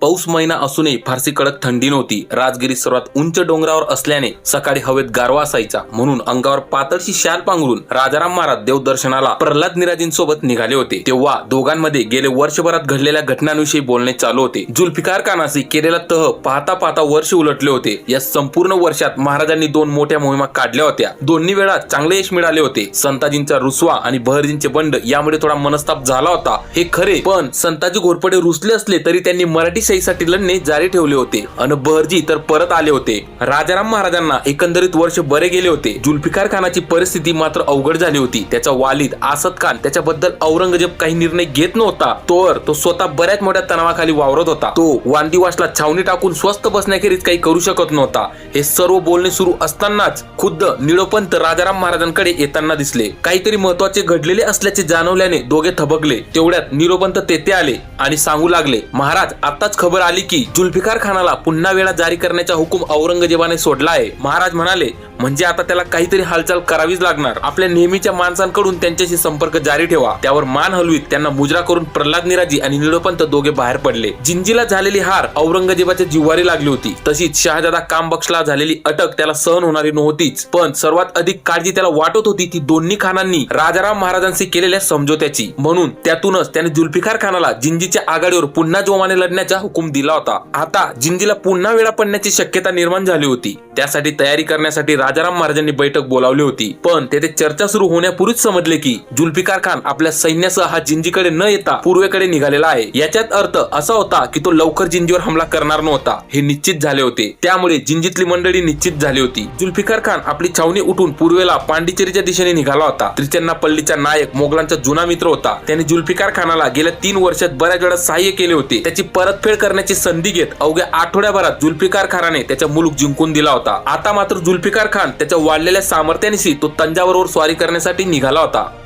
पाऊस महिना असूनही फारसी कडक थंडी नव्हती. राजगिरी सर्वात उंच डोंगरावर असल्याने सकाळी हवेत गारवा असायचा. म्हणून अंगावर पातळशी शाल पांघरून राजाराम महाराज देवदर्शनाला प्रल्हाद निराजींसोबत निघाले होते. तेव्हा दोघांमध्ये गेले वर्षभरात घडलेल्या घटनांविषयी बोलणे चालू होते. जुल्फिकार खानासी केलेला तह पाहता पाहता वर्ष उलटले होते. या संपूर्ण वर्षात महाराजांनी दोन मोठ्या मोहिमा काढल्या होत्या. दोन्ही वेळा चांगले यश मिळाले होते. संताजींचा रुसवा आणि बहरजींचे बंड यामुळे थोडा मनस्ताप झाला होता. हे खरे पण संताजी घोरपडे रुसले असले तरी त्यांनी मराठी शाहीसाठी लढणे जारी ठेवले होते अन बहरजी तर परत आले होते. राजाराम महाराजांना एकंदरीत वर्ष बरे गेले होते. जुल्फिकार खानाची परिस्थिती मात्र अवघड झाली होती. त्याचा वालिद आसद खान त्याच्याबद्दल औरंगजेब काही निर्णय घेत नव्हता. तोवर तो स्वतः बऱ्याच मोठ्या तणावाखाली वावरत होता. तो वांदिवासला छावणी टाकून स्वस्त बसण्याखेरीज काही करू शकत नव्हता. हे सर्व बोलणे सुरू असतानाच खुद्द निळोपंत राजाराम महाराजांकडे येताना दिसले. काहीतरी महत्त्वाचे घडलेले असल्याचे जाणवल्याने दोघे थबकले. तेवढ्यात निरोपंत तेथे आले आणि सांगू लागले महाराज आताच खबर आली की जुल्फिकार खानाला पुन्हा वेळा जारी करण्याचा हुकूम औरंगजेबाने सोडला आहे महाराज म्हणाले म्हणजे आता त्याला काहीतरी हालचाल करावीच लागणार. आपल्या नेहमीच्या माणसांकडून त्यांच्याशी संपर्क जारी ठेवा. त्यावर मान हलवीत. त्यांना मुजरा करून प्रल्हाद निराजी आणि निळपंत दोघे बाहेर पडले. जिंजीला झालेली हार औरंगजेबाच्या जिव्हारी लागली होती. तशीच शहाजादा कामबक्षला झालेली अटक त्याला सहन होणारी नव्हतीच. पण सर्वात अधिक काळजी त्याला वाटत होती ती दोन्ही खानांनी राजाराम महाराजांशी केलेल्या समझोत्याची. म्हणून त्यातूनच त्याने जुल्फिकार खानाला जिंजीच्या आघाडीवर पुन्हा जोमाने लढण्याचा हुकूम दिला होता. आता जिंजीला पुन्हा वेळा पडण्याची शक्यता निर्माण झाली होती. त्यासाठी तयारी करण्यासाठी राजाराम महाराजांनी बैठक बोलावली होती. पण तेथे चर्चा सुरू होण्यापूर्वीच समजले की जुल्फिकार खान आपल्या सैन्यासह हा जिंजीकडे न येता पूर्वेकडे निघालेला आहे. याच्यात अर्थ असा होता की तो लवकर जिंजीवर हमला करणार नव्हता. हे निश्चित झाले होते. त्यामुळे जिंजीतली मंडळी निश्चित झाली होती. जुल्फिकार खान आपली छावणी उठून पूर्वेला पांडिचेरीच्या दिशेने निघाला होता. त्रिचन्नापल्लीचा नायक मोगलांचा जुना मित्र होता. त्याने जुल्फिकार खानाला गेल्या तीन वर्षात बऱ्याच वेळा सहाय्य केले होते. त्याची परतफेड करण्याची संधी घेत अवघ्या आठवड्याभरात जुल्फिकार खानाने त्याचा मुलूक जिंकून दिला होता. आता मात्र जुल्फिकार खान त्याच्या वाढलेल्या सामर्थ्यानिशी तो तंजावरवर स्वारी करण्यासाठी निघाला होता.